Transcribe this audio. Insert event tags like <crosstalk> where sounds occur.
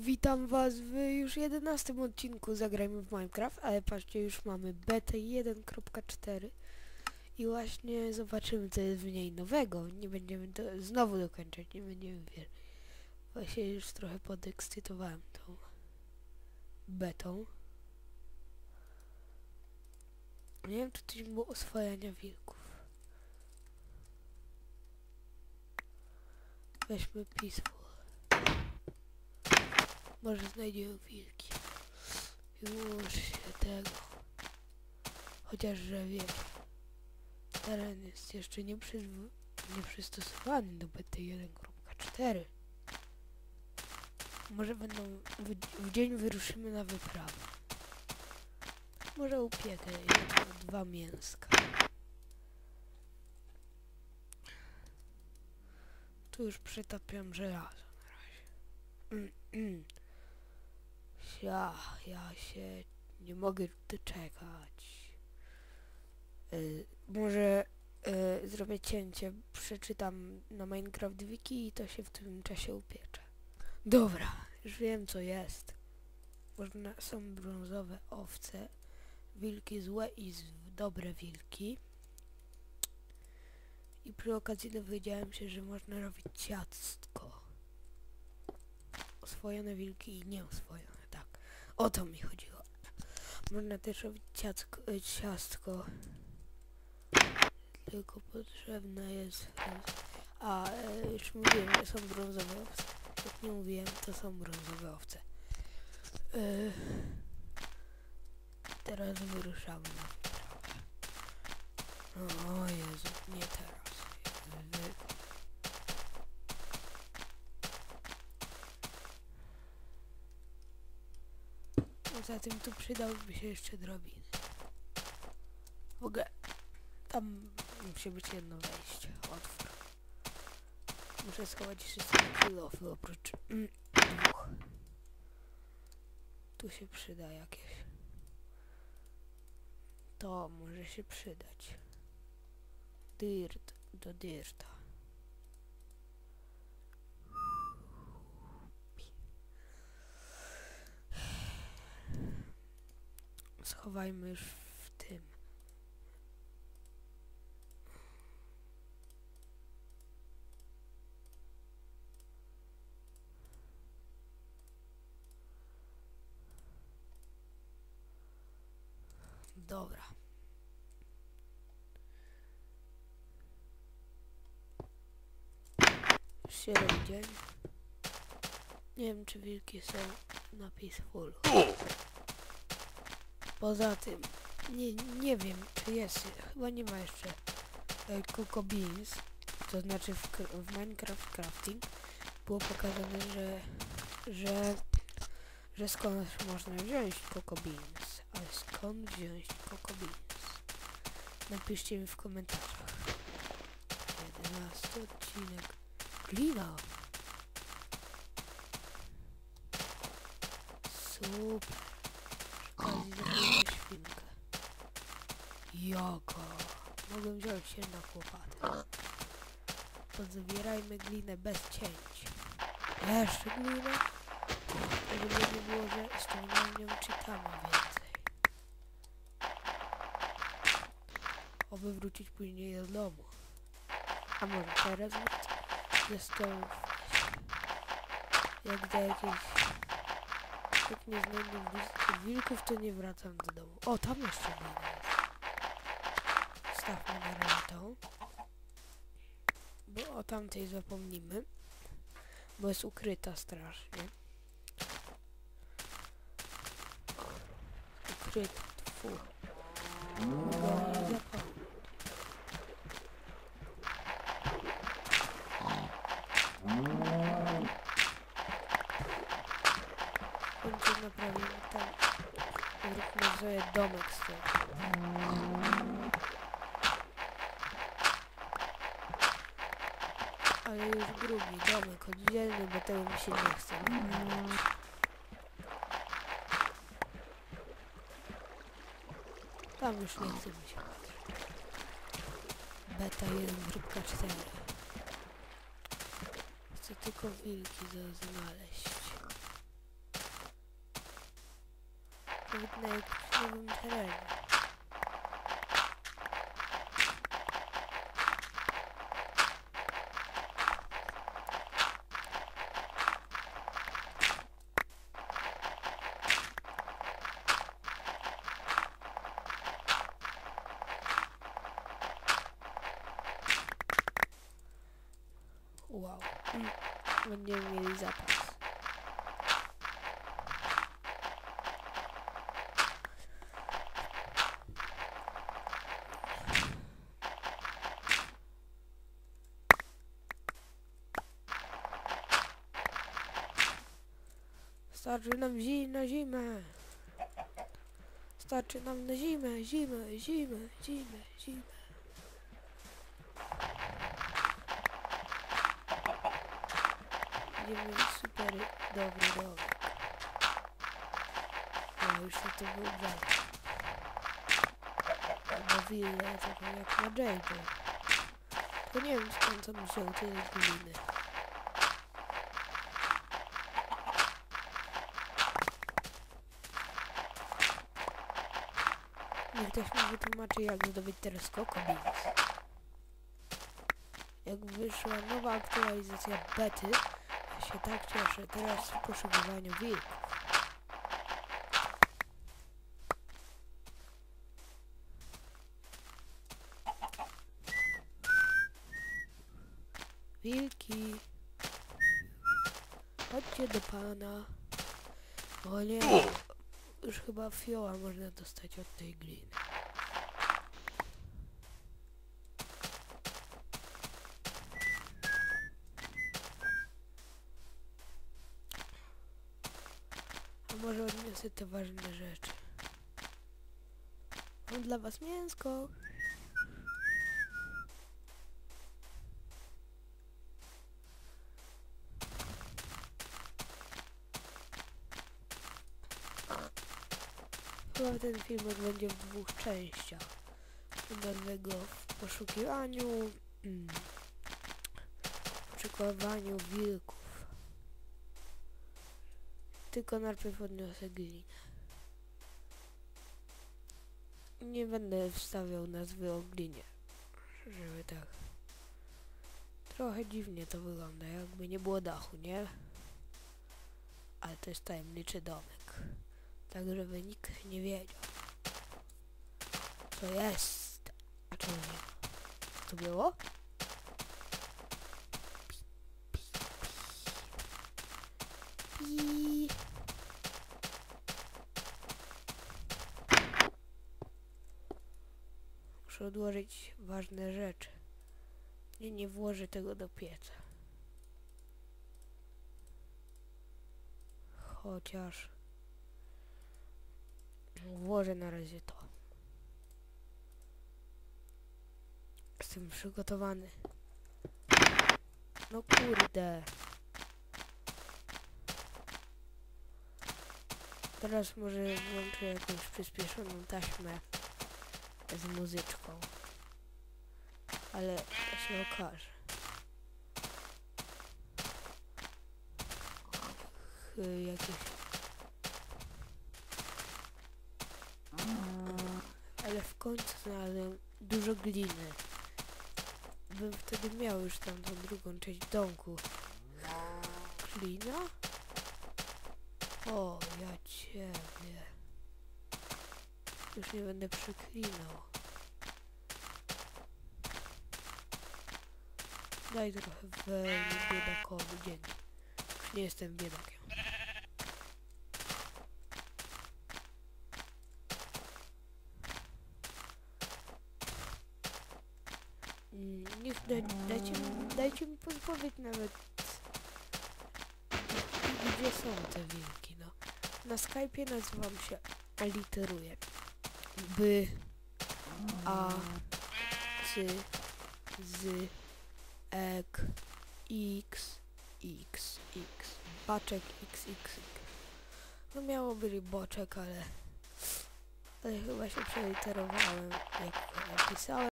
Witam was w już 11 odcinku Zagrajmy w Minecraft, ale patrzcie, już mamy betę 1.4 i właśnie zobaczymy co jest w niej nowego. Nie będziemy to znowu dokończać, nie będziemy wiele. Właśnie już trochę podekscytowałem tą betą. Nie wiem, czy coś było oswajania wilków. Weźmy peaceful. Może znajdziemy wilki. Już się tego. Chociaż, że wiesz, teren jest jeszcze nie, przyzw- nie przystosowany do BT 1.4. Może będą, w, w dzień wyruszymy na wyprawę. Może upiekę dwa mięska. Tu już przetapiam żelazo na razie. <clears throat> Ja, ja się nie mogę doczekać. Y, może y, zrobię cięcie, przeczytam na Minecraft Wiki i to się w tym czasie upiecze. Dobra, już wiem co jest. Można, są brązowe owce, wilki złe i dobre wilki. I przy okazji dowiedziałem się, że można robić ciastko oswojone wilki i nieoswojone. O to mi chodziło. Można też robić ciastko, y, ciastko. Tylko potrzebne jest... A, e, już mówiłem, że są brązowe owce. Jak nie mówiłem, to są brązowe owce. E, teraz wyruszamy na wyprawę. O Jezu, nie teraz. Wy- Poza tym tu przydałby się jeszcze drobiny. W ogóle tam musi być jedno wejście, otwór. Muszę schować wszystkie kilofy oprócz mm, dwóch. Tu się przyda jakieś. To może się przydać. Dirt do dirta. Schowajmy już w tym. Dobra. Już dzień. Nie wiem, czy wilki są na peacefulu. Poza tym, nie, nie wiem, czy jest, chyba nie ma jeszcze e, Coco Beans, to znaczy w, w Minecraft Crafting było pokazane, że, że, że skąd można wziąć Coco Beans, ale skąd wziąć Coco Beans? Napiszcie mi w komentarzach. 11 odcinek. Glina! Super! okazji zrobiłem świnkę. Jaka? Wziąć się na kłopatę. Pozbierajmy glinę bez cięć. Jeszcze glinę? Żeby nie było, że z nią czytamy więcej. Oby wrócić później do domu. A może teraz? Ze stołów. Jak do jakiejś jak nie znajdę wil- wilków, to nie wracam do domu. O, tam jeszcze glina jest. Stawmy na razie. Bo o tamtej zapomnimy. Bo jest ukryta strasznie. Ukryta, zapomnieć. Końcu naprawimy tam. Zróbmy sobie domek z ale już drugi domek oddzielny, bo tego mi się nie chce. Tam już nie chce mi się. Beta 1.4 Chcę tylko wilki znaleźć. Nawet na jakimś nowym terenie. Będziemy mieli zapas. Starczy nam zi na zimę. Starczy nam na zimę, zimę, zimę, zimę, zimę. Będziemy super dobry dom. O, już się to wyobrażam. Willę taką jak na Jade. To nie wiem skąd on wziął tyle gliny. Niech ktoś mi wytłumaczy jak zdobyć teraz Beans. Jak wyszła nowa aktualizacja bety, się tak cieszę teraz w poszukiwaniu wilków. Wilki. Chodźcie do pana. O nie. Już chyba fioła można dostać od tej gliny. A odniosę te ważne rzeczy. Mam dla was mięsko. Chyba ten filmek będzie w dwóch częściach. Będę go w poszukiwaniu, mm, przykładaniu wilków. Tylko najpierw odniosę glinę. Nie będę wstawiał nazwy o glinie, żeby tak... Trochę dziwnie to wygląda, jakby nie było dachu, nie? Ale to jest tajemniczy domek. Tak, żeby nikt nie wiedział. Co jest? A czemu nie? Co było? Muszę odłożyć ważne rzeczy. Nie, nie włożę tego do pieca. Chociaż... Włożę na razie to. Jestem przygotowany. No kurde. Teraz może włączę jakąś przyspieszoną taśmę z muzyczką. Ale to się okaże. Jakieś ale w końcu znalazłem dużo gliny. Bym wtedy miał już tam tą drugą część domku. Glina? O, ja ciebie. Już nie będę przeklinał. Daj trochę wełny biedakowi, dzięki. Już nie jestem biedakiem. Mm, Niech da, dajcie, dajcie mi podpowiedź nawet gdzie są te wilki. Na Skype'ie nazywam się aliteruję. B A C Z ek X X X. Baczek X X No miało być boczek, ale ale chyba się przeliterowałem jak napisałem